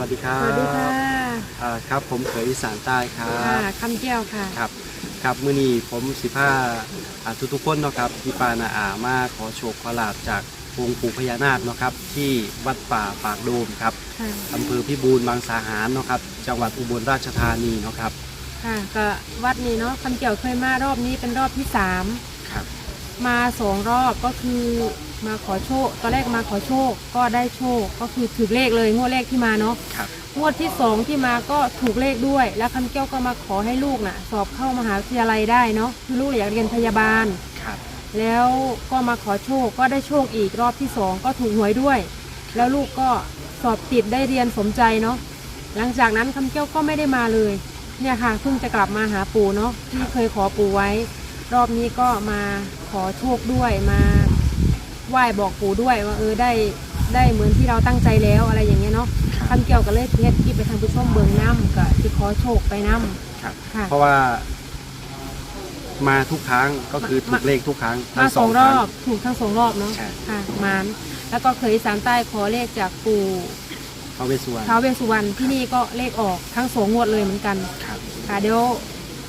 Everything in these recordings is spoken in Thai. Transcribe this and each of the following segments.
วัสดีครับสวัสดีค่ะอ่าครับผมเขยอีสานใต้ครัค่ะบ คำแก้วค่ะ ครับครับมื้อนี้ผมสิพาอ่าทุกๆคนเนาะครับที่ปานาอามาขอโชคขอลาบจากองค์ปู่พญานาคเนาะครับที่วัดป่าปากโดมครับค่ะ อำเภอพิบูลบางสาหารเนาะครับจังหวัดอุบลราชธานีเนาะครับค่ะ ก็วัดนี้เนาะคำแก้วเคยมารอบนี้เป็นรอบที่สาม ครับมาสองรอบก็คือ มาขอโชค ตอนแรกมาขอโชคก็ได้โชค ก็คือถูกเลขเลยงวดแรกที่มาเนาะครับ งวดที่สองที่มาก็ถูกเลขด้วย แล้วคำแก้วก็มาขอให้ลูกน่ะ สอบเข้ามหาวิทยาลัยได้เนาะคือลูกอยากเรียนพยาบาล ครับ แล้วก็มาขอโชค ก็ได้โชคอีกรอบที่สองก็ถูกหวยด้วย แล้วลูกก็สอบติดได้เรียนสมใจเนาะ หลังจากนั้นคำเกี้ยวก็ไม่ได้มาเลย เนี่ยค่ะเพิ่งจะกลับมาหาปู่เนาะที่เคยขอปู่ไว้ รอบนี้ก็มาขอโชคด้วยมา ไหว้บอกปู่ด้วยว่าเออได้ได้เหมือนที่เราตั้งใจแล้วอะไรอย่างเงี้ยเนาะครับคำเกี่ยวกับเลขเทศที่ไปทางผู้ชมเบิงน้ำกับที่ขอโชคไปน้ครับำค่ะ เพราะว่า มาทุกครั้งก็คือถูมากเลขทุกครั้งมาทั้สองครรั้อบถูกทั้งสองรอบเนาะใช่ ค่ะมานแล้วก็เคยอีสามใต้ขอเลขจากปู่พระเวสสุวรรณท้าวเวสสุวรรณที่นี่ก็เลขออกทั้งสองงวดเลยเหมือนกัน ครับ ค่ะเดี๋ยว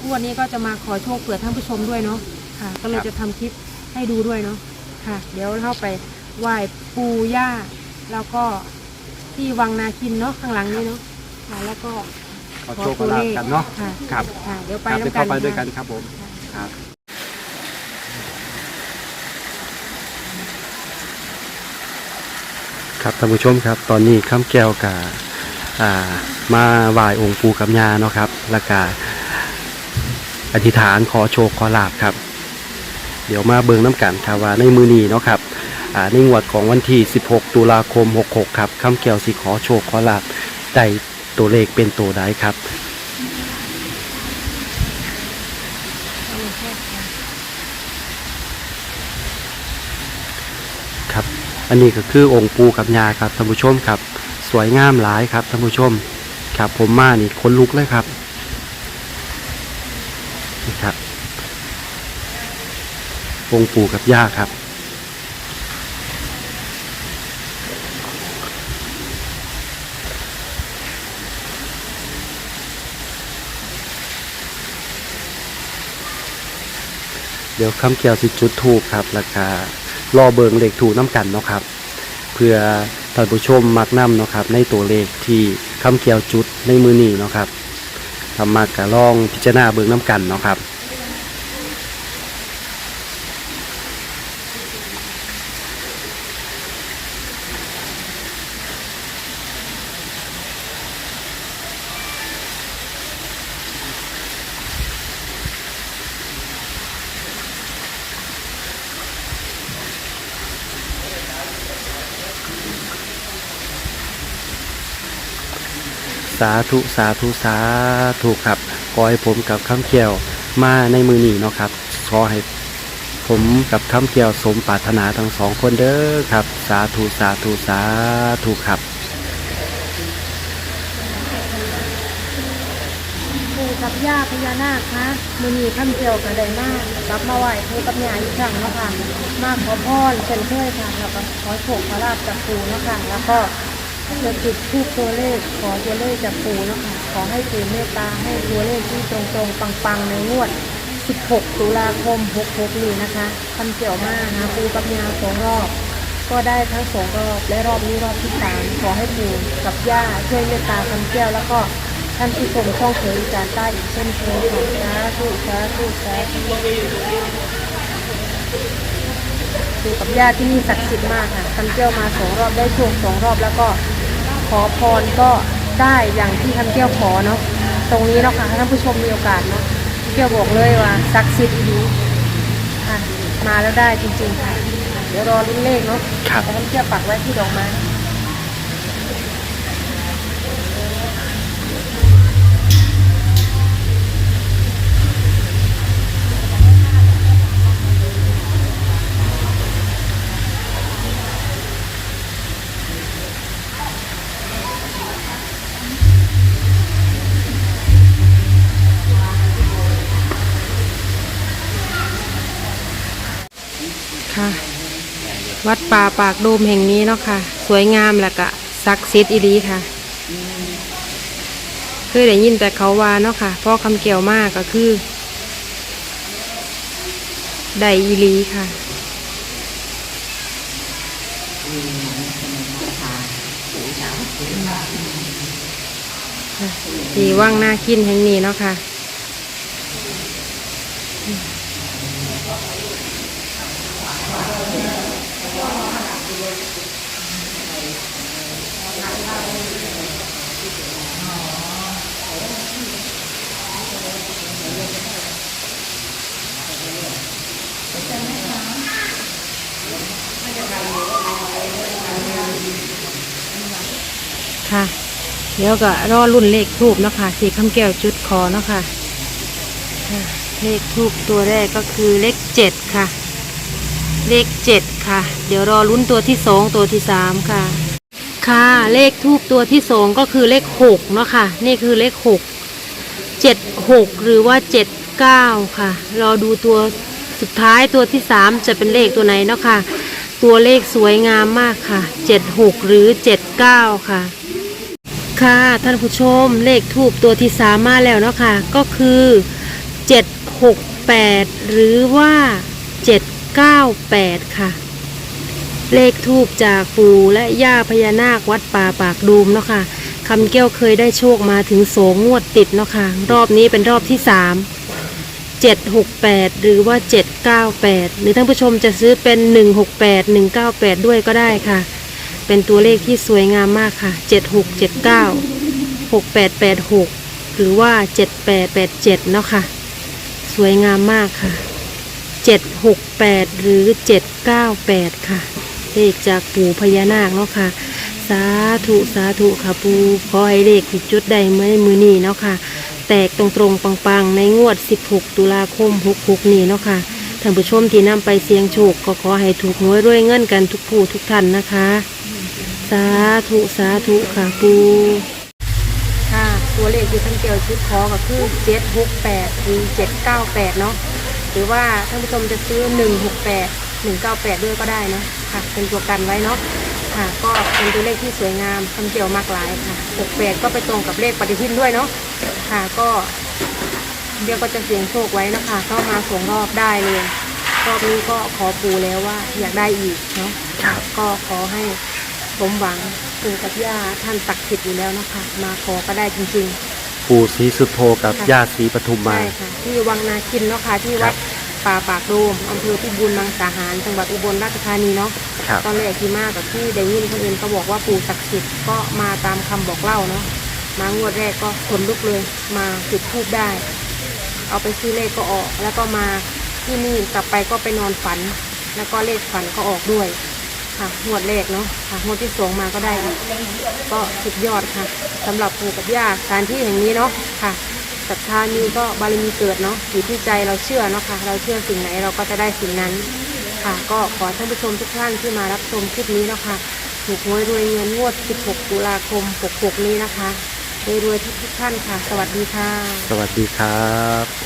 งวดนี้ก็จะมาขอโชคเผื่อท่านผู้ชมด้วยเนาะค่ะ ก็เลยครับ จะทำคลิปให้ดูด้วยเนาะ ค่ะ เดี๋ยวเข้าไปไหว้ปู่ย่าแล้วก็ที่วังนาคินเนาะข้างหลังนี้เนาะค่ะ แล้วก็ขอโชคขอลาบกันเนาะค่ะครับค่ะเดี๋ยวไปครับน้ำเดี๋ยวกันเข้าไปด้วยกันค่ะครับผมครับครับท่านผู้ชมครับ ตอนนี้ข้ามแก้วกับอ่ามาไหว้องค์ปู่กับย่าเนาะครับ แล้วก็อธิษฐานขอโชคขอลาบครับเดี๋ยวมาเบิ่งน้ำกันครับว่าในมือนีเนาะครับอ่าในงวดของวันที่ 16 ตุลาคม 66 ครับข้ามแก้วสิขอโชคขอลาบได้ตัวเลขเป็นตัวใดครับครับ อันนี้ก็คือองค์ปูกับยาครับท่านผู้ชมครับ สวยงามหลายครับท่านผู้ชมครับผมมานี่คนลุกเลยครับ นี่ครับ องค์ปูกับย่าครับ เดี๋ยวคำเกี่ยวสิจุดถูกครับแล้วก็รอเบิงเลขถูกน้ำกันเนาะครับ เพื่อท่านผู้ชมมักน้ำเนาะครับ ในตัวเลขที่คำเกี่ยวจุดในมือนี้เนาะครับทำมากกะลองพิจารณาเบิงน้ำกันเนาะครับ สาธุสาธุสาธุครับขอให้ผมกับคำเกี่ยวมาในมือนี้เนาะครับขอให้ผมกับคำเกี่ยวสมปรารถนาทั้งสองคนเด้อครับ สาธุสาธุสาธุครับปู่กับย่าพญานาคนะมือนีข้ามเกี่ยวกันได้มากกลับมาไหว้ปู่กับย่าอีกครั้งเนาะค่ะมากขอพรเช่นเคยค่ะแล้วก็ขอโชคขอลาบจากปู่เนาะค่ะแล้วก็ จะจุดทูปตัวเลขขอตัวเลขจากปู่นะคะขอให้ปู่เมตตาให้ตัวเลขที่ตรงๆ ปังๆ ในงวด 16 ตุลาคม 66 นี้นะคะคำเกี่ยวมาหาปู่กับยาสองรอบ ก็ได้ทั้งสองรอบและรอบนี้รอบที่สามขอให้ปู่กับย่าช่วยเมตตาคำแก้วแล้วก็ท่านที่ชมช่องเผยจานใต้อีกเช่นเคยค่ะสาธุสาธุสาธุปู่กับย่าที่นี่ศักดิ์สิทธิ์มากค่ะคำแก้วมาสองรอบได้โชคสองรอบแล้วก็ ขอพรก็ได้อย่างที่คำแก้วขอเนาะตรงนี้เนาะค่ะถ้าท่านผู้ชมมีโอกาสเนาะแก้วบอกเลยว่าศักดิ์สิทธิ์ดีค่ะมาแล้วได้จริงๆค่ะเดี๋ยวรอลุ้นเลขเนาะครับแต่ผมเชื่อปักไว้ที่ดอกไม้ วัดป่าปากโดมแห่งนี้เนาะค่ะ สวยงามแล้วก็ศักดิ์สิทธิ์อีดีค่ะเคยได้ยินแต่เขาว่าเนาะค่ะพ่อคำเกี่ยวมากก็คือได้อีลีค่ะสีว่างหน้ากินแห่งนี้เนาะค่ะ ค่ะ เดี๋ยวก็รอรุ่นเลขทูบเนาะค่ะสีคำแก้วจุดคอเนาะค่ะค่ะ เลขทูบตัวแรกก็คือเลขเจ็ดค่ะ เลขเจ็ดค่ะ เดี๋ยวรอรุ่นตัวที่สองตัวที่สามค่ะ ค่ะเลขทูบตัวที่สองก็คือเลขหกเนาะค่ะ นี่คือเลขหกเจ็ดหกหรือว่าเจ็ดเก้าค่ะ รอดูตัวสุดท้ายตัวที่สามจะเป็นเลขตัวไหนเนาะค่ะ ตัวเลขสวยงามมากค่ะเจ็ดหกหรือเจ็ดเก้าค่ะค่ะท่านผู้ชมเลขทูบตัวที่สามมาแล้วเนาะค่ะก็คือเจ็ดหกแปดหรือว่าเจ็ดเก้าแปดค่ะ เลขทูบจากปู่และย่าพญานาควัดป่าปากดูมเนาะค่ะคำแก้วเคยได้โชคมาถึงโสงงวดติดเนาะค่ะ รอบนี้เป็นรอบที่สามเจ็ดหกแปดหรือว่าเจ็ดเก้าแปดหรือท่านผู้ชมจะซื้อเป็นหนึ่งหกแปดหนึ่งเก้าแปดด้วยก็ได้ค่ะ เป็นตัวเลขที่สวยงามมากค่ะเจ็ดหกเจ็ดเก้าหกแปดแปดหกหรือว่าเจ็ดแปดแปดเจ็ดเนาะค่ะ สวยงามมากค่ะ เจ็ดหกแปดหรือเจ็ดเก้าแปดค่ะ เลขจากปู่พญานาคเนาะค่ะ สาธุสาธุค่ะปู่ขอให้เลขผิดจุดใดเมื่อมือนี้เนาะค่ะ แตกตรงตรงๆ ปังๆ ในงวด 16 ตุลาคม 66 นี้เนาะค่ะ ท่านผู้ชมที่นำไปเสี่ยงโชคก็ขอให้ถูกหวยรวยเงินกันทุกผู้ทุกท่านนะคะ สาธุสาธุค่ะปูค่ะ ตัวเลขที่ท่านเกี่ยวชุดคอก็คือ 768 หรือ 798 เนาะ หรือว่าท่านผู้ชมจะซื้อ 168 198 ด้วยก็ได้เนาะค่ะ เป็นตัวกันไว้เนาะค่ะ ก็เป็นตัวเลขที่สวยงามคำเกี่ยวมากหลายค่ะ 68 ก็ไปตรงกับเลขปฏิทินด้วยเนาะค่ะก็เดี๋ยวก็จะเสี่ยงโชคไว้นะคะเข้ามาส่งรอบได้เลยรอบนี้ก็ขอปูแล้วว่าอยากได้อีกเนาะครับก็ขอให้สมหวังปู่กับย่าท่านศักดิ์สิทธิ์อยู่แล้วเนาะคะ มาขอก็ได้จริง ปู่ศรีสุโธกับค่ะ ย่าศรีปทุมๆมา ใช่ค่ะที่วังนาคินเนาะค่ะที่วัดป่าปากโดมอำเภอพิบูลมังสาหารจังหวัดอุบลราชธานีเนาะครับ ตอนแรกที่มากับที่ได้ยินคนอื่นก็บอกว่าปู่ศักดิ์สิทธิ์ก็มาตามคำบอกเล่าเนาะมางวดแรกก็ขนลุกเลยมาจุดทูบได้ เอาไปซื้อเลขก็ออก แล้วก็มาที่นี่กลับไปก็ไปนอนฝัน แล้วก็เลขฝันก็ออกด้วย ค่ะงวดแรกเนาะค่ะงวดที่สองมาก็ได้อีกก็สุดยอดค่ะสำหรับปู่กับย่าสถานที่แห่งนี้เนาะค่ะศรัทธามีก็บารมีเกิดเนาะอยู่ที่ใจเราเชื่อเนาะค่ะ เราเชื่อสิ่งไหนเราก็จะได้สิ่งนั้น ค่ะ ก็ขอท่านผู้ชมทุกท่านที่มารับชมคลิปนี้เนาะค่ะถูกหวยรวยเงินงวด 16 ตุลาคม 66 นี้นะคะรวยๆทุกท่านค่ะ สวัสดีค่ะ สวัสดีครับ